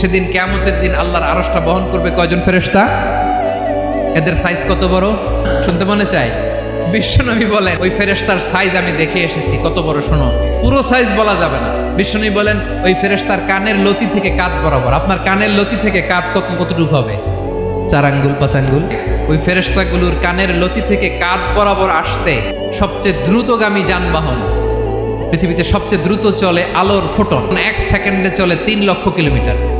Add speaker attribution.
Speaker 1: সেদিন কেয়ামতের দিন আল্লাহর আরশটা বহন করবে কয়জন ফেরেশতা? এদের সাইজ কত বড়? শুনতে মনে চায়? বিশ্বনবী বলেন, ওই ফেরেশতার সাইজ আমি দেখে এসেছি, কত বড় শোনো। পুরো সাইজ বলা যাবে না। বিশ্বনবী বলেন, ওই ফেরেশতার কানের লতি থেকে কাত বরাবর, আপনার কানের লতি থেকে কাত কত, কতটুকু হবে? চার আঙ্গুল, পাঁচ আঙ্গুল। ওই ফেরেশতাগুলোর কানের লতি থেকে কাত বরাবর আসতে সবচেয়ে দ্রুতগামী যানবাহন। পৃথিবীতে সবচেয়ে দ্রুত চলে আলোর ফোটন। এক সেকেন্ডে চলে তিন লক্ষ কিলোমিটার।